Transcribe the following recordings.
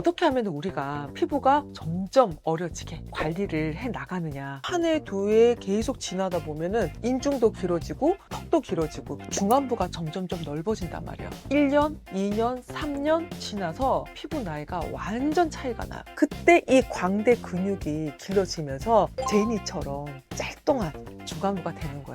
어떻게 하면 우리가 피부가 점점 어려지게 관리를 해 나가느냐. 한 해, 두 해 계속 지나다 보면은 인중도 길어지고 턱도 길어지고 중안부가 점점 점 넓어진단 말이야. 1년, 2년, 3년 지나서 피부 나이가 완전 차이가 나요. 그때 이 광대 근육이 길어지면서 제니처럼 짤동한 중안부가 되는 거예요.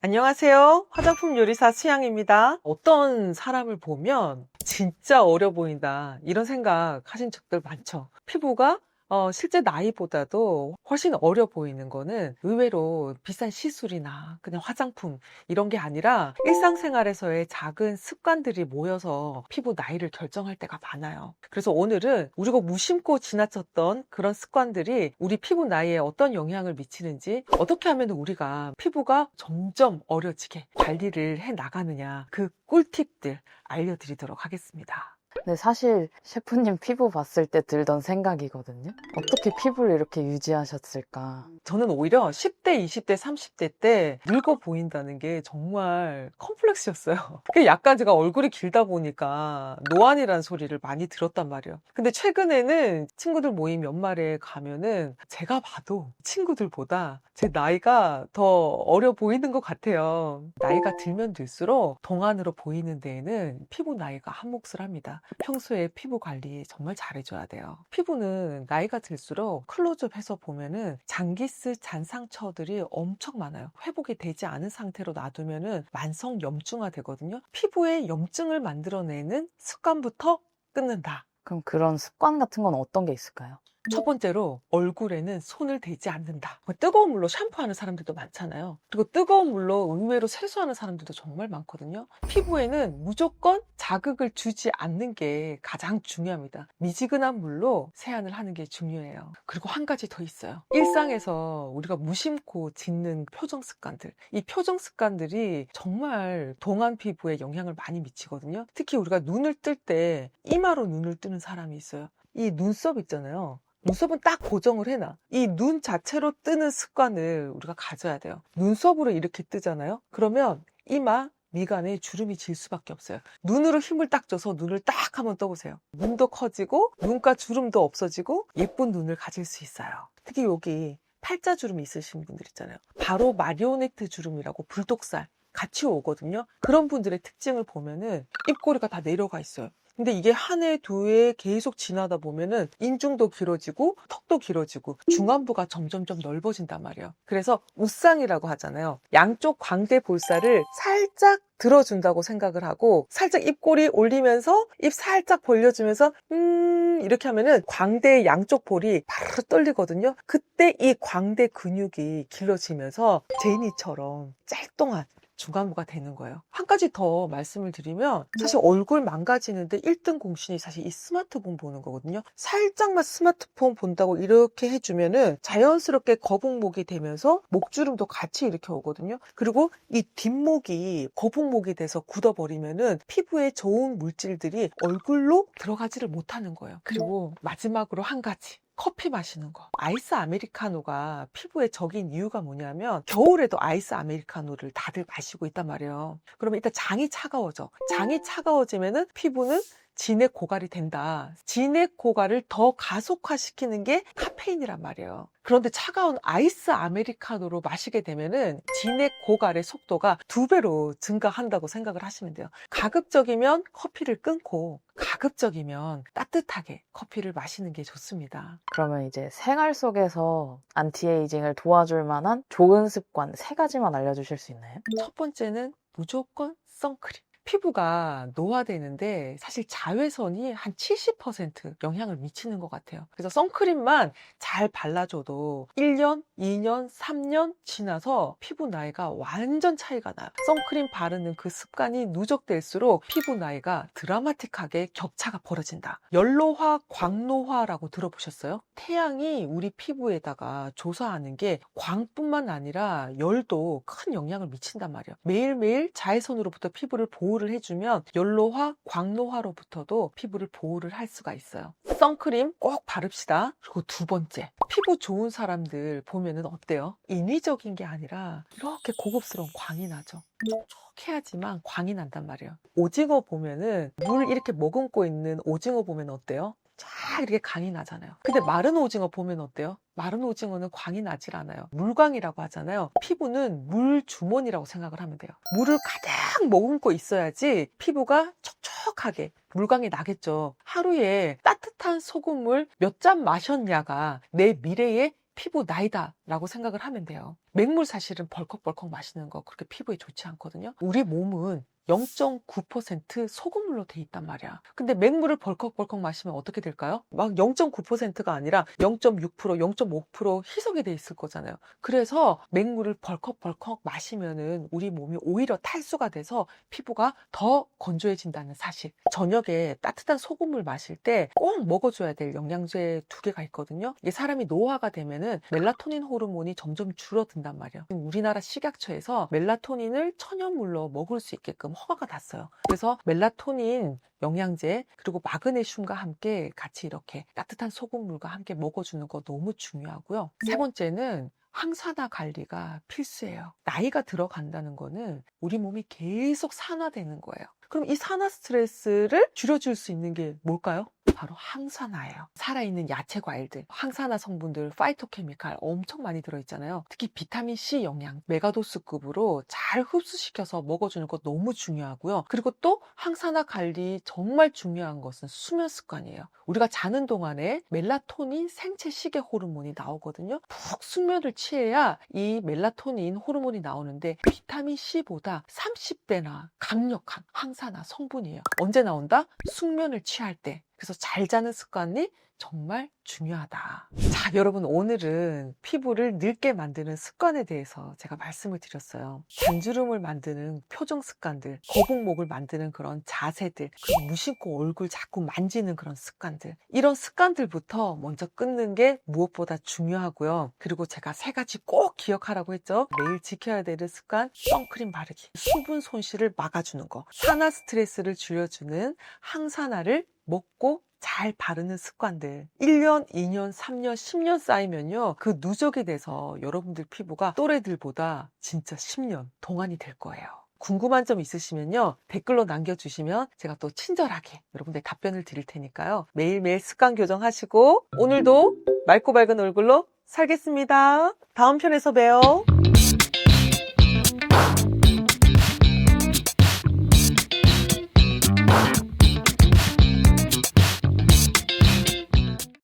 안녕하세요. 화장품 요리사 수양입니다. 어떤 사람을 보면 진짜 어려 보인다. 이런 생각 하신 적들 많죠. 피부가 어, 실제 나이보다도 훨씬 어려 보이는 거는 의외로 비싼 시술이나 그냥 화장품 이런 게 아니라 일상생활에서의 작은 습관들이 모여서 피부 나이를 결정할 때가 많아요. 그래서 오늘은 우리가 무심코 지나쳤던 그런 습관들이 우리 피부 나이에 어떤 영향을 미치는지 어떻게 하면 우리가 피부가 점점 어려지게 관리를 해 나가느냐 그 꿀팁들 알려드리도록 하겠습니다. 근데 사실 셰프님 피부 봤을 때 들던 생각이거든요. 어떻게 피부를 이렇게 유지하셨을까? 저는 오히려 10대, 20대, 30대 때 늙어 보인다는 게 정말 컴플렉스였어요. 그게 약간 제가 얼굴이 길다 보니까 노안이라는 소리를 많이 들었단 말이에요. 근데 최근에는 친구들 모임 연말에 가면은 제가 봐도 친구들보다 제 나이가 더 어려 보이는 것 같아요. 나이가 들면 들수록 동안으로 보이는 데에는 피부 나이가 한 몫을 합니다. 평소에 피부 관리 정말 잘해줘야 돼요. 피부는 나이가 들수록 클로즈업 해서 보면은 장기스 잔상처들이 엄청 많아요. 회복이 되지 않은 상태로 놔두면은 만성 염증화 되거든요. 피부에 염증을 만들어내는 습관부터 끊는다. 그럼 그런 습관 같은 건 어떤 게 있을까요? 첫 번째로 얼굴에는 손을 대지 않는다. 뭐 뜨거운 물로 샴푸하는 사람들도 많잖아요. 그리고 뜨거운 물로 의외로 세수하는 사람들도 정말 많거든요. 피부에는 무조건 자극을 주지 않는 게 가장 중요합니다. 미지근한 물로 세안을 하는 게 중요해요. 그리고 한 가지 더 있어요. 일상에서 우리가 무심코 짓는 표정 습관들. 이 표정 습관들이 정말 동안 피부에 영향을 많이 미치거든요. 특히 우리가 눈을 뜰 때 이마로 눈을 뜨는 사람이 있어요. 이 눈썹 있잖아요. 눈썹은 딱 고정을 해놔. 이 눈 자체로 뜨는 습관을 우리가 가져야 돼요. 눈썹으로 이렇게 뜨잖아요. 그러면 이마, 미간에 주름이 질 수밖에 없어요. 눈으로 힘을 딱 줘서 눈을 딱 한번 떠보세요. 눈도 커지고 눈가 주름도 없어지고 예쁜 눈을 가질 수 있어요. 특히 여기 팔자 주름 있으신 분들 있잖아요. 바로 마리오네트 주름이라고 불독살 같이 오거든요. 그런 분들의 특징을 보면은 입꼬리가 다 내려가 있어요. 근데 이게 한 해, 두 해 계속 지나다 보면은 인중도 길어지고 턱도 길어지고 중안부가 점점점 넓어진단 말이에요. 그래서 웃상이라고 하잖아요. 양쪽 광대 볼살을 살짝 들어준다고 생각을 하고 살짝 입꼬리 올리면서 입 살짝 벌려주면서 음 이렇게 하면은 광대의 양쪽 볼이 바로 떨리거든요. 그때 이 광대 근육이 길어지면서 제니처럼 짤동한 중간부가 되는 거예요. 한 가지 더 말씀을 드리면 사실 얼굴 망가지는데 1등 공신이 사실 이 스마트폰 보는 거거든요. 살짝만 스마트폰 본다고 이렇게 해주면은 자연스럽게 거북목이 되면서 목주름도 같이 이렇게 오거든요. 그리고 이 뒷목이 거북목이 돼서 굳어버리면은 피부에 좋은 물질들이 얼굴로 들어가지를 못하는 거예요. 그리고 마지막으로 한 가지. 커피 마시는 거. 아이스 아메리카노가 피부에 적인 이유가 뭐냐면 겨울에도 아이스 아메리카노를 다들 마시고 있단 말이에요. 그러면 일단 장이 차가워져. 장이 차가워지면은 피부는 진액 고갈이 된다. 진액 고갈을 더 가속화시키는 게 카페인이란 말이에요. 그런데 차가운 아이스 아메리카노로 마시게 되면은 진액 고갈의 속도가 두 배로 증가한다고 생각을 하시면 돼요. 가급적이면 커피를 끊고 가급적이면 따뜻하게 커피를 마시는 게 좋습니다. 그러면 이제 생활 속에서 안티에이징을 도와줄 만한 좋은 습관 세 가지만 알려주실 수 있나요? 첫 번째는 무조건 선크림. 피부가 노화되는데 사실 자외선이 한 70% 영향을 미치는 것 같아요. 그래서 선크림만 잘 발라줘도 1년, 2년, 3년 지나서 피부 나이가 완전 차이가 나요. 선크림 바르는 그 습관이 누적될수록 피부 나이가 드라마틱하게 격차가 벌어진다. 연로화, 광노화라고 들어보셨어요? 태양이 우리 피부에다가 조사하는 게 광뿐만 아니라 열도 큰 영향을 미친단 말이에요. 매일매일 자외선으로부터 피부를 보호 보호를 해주면 연로화, 광노화로부터도 피부를 보호를 할 수가 있어요. 선크림 꼭 바릅시다. 그리고 두 번째, 피부 좋은 사람들 보면은 어때요? 인위적인 게 아니라 이렇게 고급스러운 광이 나죠. 촉촉해야지만 광이 난단 말이에요. 오징어 보면은 물 이렇게 머금고 있는 오징어 보면 어때요? 쫙 이렇게 광이 나잖아요. 근데 마른 오징어 보면 어때요? 마른 오징어는 광이 나질 않아요. 물광이라고 하잖아요. 피부는 물 주머니라고 생각을 하면 돼요. 물을 가득 머금고 있어야지 피부가 촉촉하게 물광이 나겠죠. 하루에 따뜻한 소금물 몇 잔 마셨냐가 내 미래의 피부 나이다 라고 생각을 하면 돼요. 맹물 사실은 벌컥벌컥 마시는 거 그렇게 피부에 좋지 않거든요. 우리 몸은 0.9% 소금물로 돼 있단 말이야. 근데 맹물을 벌컥벌컥 마시면 어떻게 될까요? 막 0.9%가 아니라 0.6%, 0.5% 희석이 돼 있을 거잖아요. 그래서 맹물을 벌컥벌컥 마시면은 우리 몸이 오히려 탈수가 돼서 피부가 더 건조해진다는 사실. 저녁에 따뜻한 소금물 마실 때 꼭 먹어줘야 될 영양제 두 개가 있거든요. 이게 사람이 노화가 되면은 멜라토닌 호르 몬이 점점 줄어든단 말이에요. 우리나라 식약처에서 멜라토닌을 천연물로 먹을 수 있게끔 허가가 났어요. 그래서 멜라토닌 영양제 그리고 마그네슘과 함께 같이 이렇게 따뜻한 소금물과 함께 먹어주는 거 너무 중요하고요. 세 번째는 항산화 관리가 필수예요. 나이가 들어간다는 거는 우리 몸이 계속 산화되는 거예요. 그럼 이 산화 스트레스를 줄여줄 수 있는 게 뭘까요? 바로 항산화예요. 살아있는 야채 과일들, 항산화 성분들, 파이토케미칼 엄청 많이 들어있잖아요. 특히 비타민 C 영양, 메가도스급으로 잘 흡수시켜서 먹어주는 것 너무 중요하고요. 그리고 또 항산화 관리 정말 중요한 것은 수면 습관이에요. 우리가 자는 동안에 멜라토닌 생체 시계 호르몬이 나오거든요. 푹 숙면을 취해야 이 멜라토닌 호르몬이 나오는데 비타민 C보다 30배나 강력한 항산화 성분이에요. 언제 나온다? 숙면을 취할 때. 그래서 잘 자는 습관이 정말 중요하다. 자, 여러분, 오늘은 피부를 늙게 만드는 습관에 대해서 제가 말씀을 드렸어요. 단주름을 만드는 표정 습관들, 거북목을 만드는 그런 자세들, 그리고 무심코 얼굴 자꾸 만지는 그런 습관들. 이런 습관들부터 먼저 끊는 게 무엇보다 중요하고요. 그리고 제가 세 가지 꼭 기억하라고 했죠. 매일 지켜야 되는 습관, 선크림 바르기, 수분 손실을 막아주는 거, 산화 스트레스를 줄여주는 항산화를 먹고 잘 바르는 습관들 1년, 2년, 3년, 10년 쌓이면요 그 누적이 돼서 여러분들 피부가 또래들보다 진짜 10년 동안이 될 거예요. 궁금한 점 있으시면요 댓글로 남겨주시면 제가 또 친절하게 여러분들 답변을 드릴 테니까요. 매일매일 습관 교정하시고 오늘도 맑고 밝은 얼굴로 살겠습니다. 다음 편에서 봬요